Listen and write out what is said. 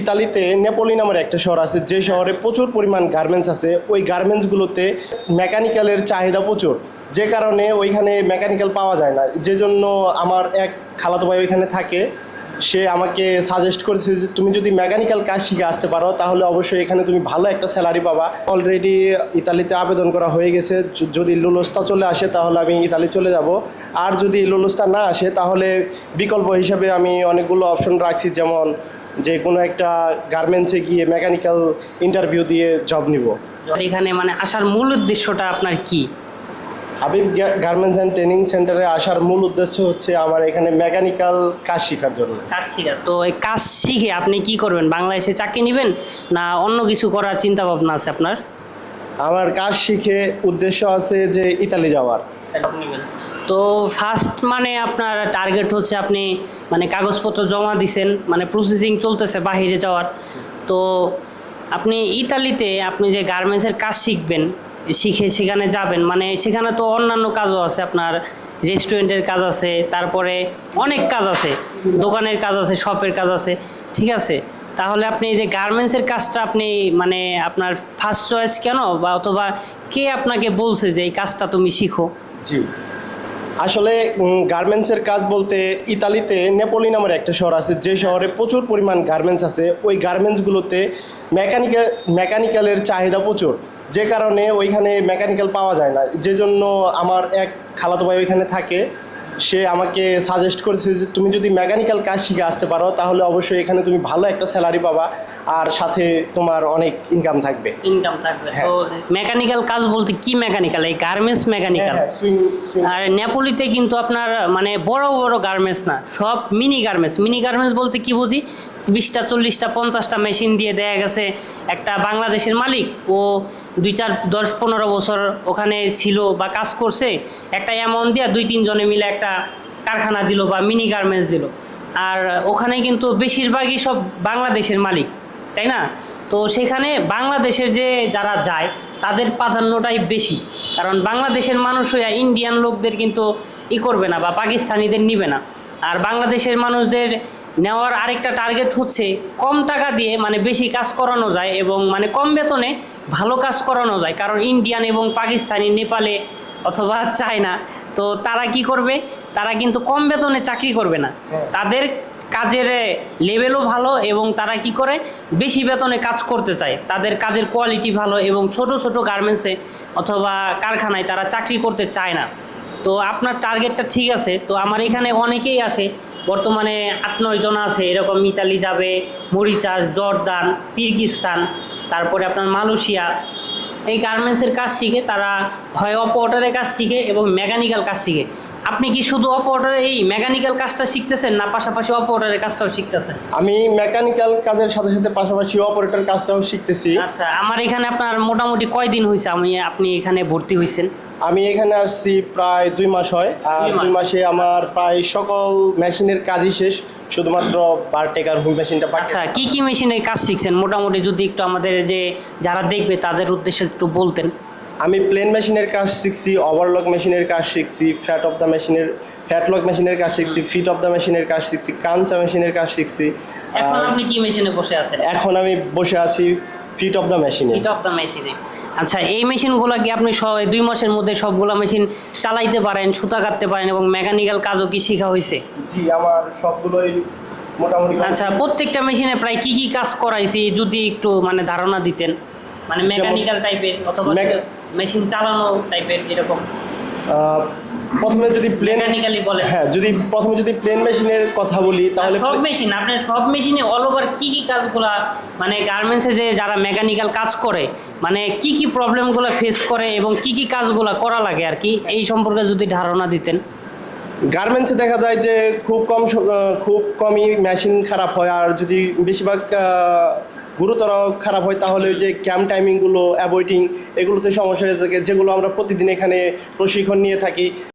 ইতালিতে নেপোলি নামের একটা শহর আছে, যে শহরে প্রচুর পরিমাণ গার্মেন্টস আছে। ওই গার্মেন্টসগুলোতে মেকানিক্যালের চাহিদা প্রচুর। যে কারণে ওইখানে মেকানিক্যাল পাওয়া যায় না। যে জন্য আমার এক খালাতো ভাই ওইখানে থাকে। সে আমাকে সাজেস্ট করেছে যে তুমি যদি মেকানিক্যাল কাজ শিখে আসতে পারো, তাহলে অবশ্যই এখানে তুমি ভালো একটা স্যালারি পাবা। অলরেডি ইতালিতে আবেদন করা হয়ে গেছে। যদি লুলস্তা চলে আসে, তাহলে আমি ইতালি চলে যাব। আর যদি লুলস্তা না আসে, তাহলে বিকল্প হিসাবে আমি অনেকগুলো অপশন রাখছি, যেমন যে কোনো একটা গার্মেন্টসে গিয়ে মেকানিক্যাল ইন্টারভিউ দিয়ে জব নিব। এখানে মানে আসার মূল উদ্দেশ্যটা আপনার কি? হাবিব গার্মেন্টস অ্যান্ড ট্রেনিং সেন্টারে আসার মূল উদ্দেশ্য হচ্ছে আমার এখানে মেকানিক্যাল কাজ শেখার জন্য। কাজ শিখা। তো এই কাজ শিখে আপনি কি করবেন? বাংলাদেশে চাকরি নেবেন না অন্য কিছু করার চিন্তা ভাবনা আছে আপনার? আমার কাজ শিখে উদ্দেশ্য আছে যে ইতালি যাওয়ার। তো ফার্স্ট মানে আপনার টার্গেট হচ্ছে আপনি মানে কাগজপত্র জমা দিছেন মানে প্রসেসিং চলতেছে বাহিরে যাওয়ার। তো আপনি ইতালিতে আপনি যে গার্মেন্টসের কাজ শিখবেন শিখে সেখানে যাবেন। মানে সেখানে তো অন্যান্য কাজও আছে, আপনার রেস্টুরেন্টের কাজ আছে, তারপরে অনেক কাজ আছে, দোকানের কাজ আছে শপের কাজ আছে, ঠিক আছে? তাহলে আপনি যে গার্মেন্টসের কাজটা আপনি মানে আপনার ফার্স্ট চয়েস কেন? বা অথবা কে আপনাকে বলছে যে এই কাজটা তুমি শিখো? জি। আসলে গার্মেন্টসের কাজ বলতে ইতালিতে নেপোলি নামের একটা শহর আছে, যে শহরে প্রচুর পরিমাণ গার্মেন্টস আছে, ওই গার্মেন্টসগুলোতে মেকানিক্যাল মেকানিক্যালের চাহিদা প্রচুর। যে কারণে ওইখানে মেকানিক্যাল পাওয়া যায় না। যে জন্য আমার এক খালাতো ভাই ওইখানে থাকে। সে আমাকে সাজেস্ট করেছে যে তুমি যদি মেকানিক্যাল কাজ শিখে আসতে পারো তাহলে অবশ্যই এখানে তুমি ভালো একটা স্যালারি পাবা আর সাথে তোমার অনেক ইনকাম থাকবে। ইনকাম থাকবে। তো মেকানিক্যাল কাজ বলতে কি মেকানিক্যাল এই গার্মেন্টস মেকানিক্যাল হ্যাঁ, আর নেপোলিতে কিন্তু আপনার মানে বড় বড় গার্মেন্টস না সব মিনি গার্মেন্টস মিনি গার্মেন্টস বলতে কি বুঝি? বিশটা চল্লিশটা পঞ্চাশটা মেশিন দিয়ে দেয়া গেছে। একটা বাংলাদেশের মালিক ও দুই চার দশ পনেরো বছর ওখানে ছিল বা কাজ করছে। একটা অ্যামাউন্ট দিয়ে দুই তিনজনে মিলে একটা কারখানা দিল বা মিনি গার্মেন্টস দিল। আর ওখানে কিন্তু বেশিরভাগই সব বাংলাদেশের মালিক, তাই না? তো সেখানে বাংলাদেশের যে যারা যায়, তাদের প্রাধান্যটাই বেশি। কারণ বাংলাদেশের মানুষ হইয়া ইন্ডিয়ান লোকদের কিন্তু ই করবে না বা পাকিস্তানিদের নিবে না। আর বাংলাদেশের মানুষদের নেওয়ার আরেকটা টার্গেট হচ্ছে কম টাকা দিয়ে মানে বেশি কাজ করানো যায় এবং মানে কম বেতনে ভালো কাজ করানো যায়। কারণ ইন্ডিয়ান এবং পাকিস্তানি, নেপালে অথবা চায় না। তো তারা কি করবে? তারা কিন্তু কম বেতনে চাকরি করবে না। হ্যাঁ। তাদের কাজের লেভেলও ভালো এবং তারা কি করে? বেশি বেতনে কাজ করতে চায়। তাদের কাজের কোয়ালিটি ভালো এবং ছোট ছোট গার্মেন্টসে অথবা কারখানায় তারা চাকরি করতে চায় না। তো আপনার টার্গেটটা ঠিক আছে। তো আমার এখানে অনেকেই আসে। বর্তমানে আট নয় জন আছে। এরকম ইতালি যাবে মরিচাস জর্দান তির্গিস্তান তারপরে আপনার মালয়েশিয়া এই গার্মেন্টসের কাজ শিখে তারা হয় অপ অর্ডারের কাজ শিখে এবং মেকানিক্যাল কাজ শিখে। আপনি কি শুধু অপ এই মেকানিক্যাল কাজটা শিখতেছেন না পাশাপাশি অপ কাজটাও শিখতেছেন? আমি মেকানিক্যাল কাজের সাথে সাথে পাশাপাশি অপারেটর কাজটাও শিখতেছি। আচ্ছা আমার এখানে আপনার মোটামুটি কয়দিন হয়েছে আমি আপনি এখানে ভর্তি হয়েছেন আমি এখানে আসছি প্রায় দুই মাস হয়। আর দুই মাসে আমার প্রায় সকল মেশিনের কাজই শেষ। শুধুমাত্র পারটেকার হুই মেশিনটা আচ্ছা কি কি মেশিনের কাজ শিখছেন? মোটামুটি যদি একটু আমাদের যে যারা দেখবে তাদের উদ্দেশ্যে একটু বলতেন। আমি প্লেন মেশিনের কাজ শিখছি ওভারলক মেশিনের কাজ শিখছি ফ্যাট অফ দ্য মেশিনের ফ্যাটলক মেশিনের কাজ শিখছি ফিট অফ দ্য মেশিনের কাজ শিখছি কাঞ্চা মেশিনের কাজ শিখছি। এখন আপনি কি মেশিনে বসে আছেন? এখন আমি বসে আছি ফিট অফ দ্য মেশিনে হিট অফ দ্য মেশিনে আচ্ছা এই মেশিনগুলো কি আপনি সব দুই মাসের মধ্যে সবগুলো মেশিন চালাইতে পারেন সুতা কাটতে পারেন এবং মেকানিক্যাল কাজও কি শেখা হয়েছে জি আমার সবগুলোই মোটামুটি আচ্ছা প্রত্যেকটা মেশিনে প্রায় কি কি কাজ করাইছি যদি একটু মানে ধারণা দিতেন। মানে মেকানিক্যাল টাইপের অথবা মেশিন চালানো টাইপের এরকম। প্রথমে যদি প্লেন মেকানিক্যালি বলে হ্যাঁ যদি প্রথমে যদি প্লেন মেশিনের কথা বলি তাহলে সব মেশিন আপনার সব মেশিনে অল ওভার কি কি কাজগুলা মানে গার্মেন্টসে যে যারা মেকানিক্যাল কাজ করে মানে কি কি প্রবলেমগুলো ফেস করে এবং কি কি কাজগুলো করা লাগে আর কি এই সম্পর্কে যদি ধারণা দিতেন। গার্মেন্টসে দেখা যায় যে খুব কম খুব কমই মেশিন খারাপ হয় আর যদি বেশিরভাগ গুরুতর খারাপ হয় তাহলে ওই যে ক্যাম্প টাইমিংগুলো অ্যাভয়েডিং এগুলোতে সমস্যা হয়ে থাকে যেগুলো আমরা প্রতিদিন এখানে প্রশিক্ষণ নিয়ে থাকি।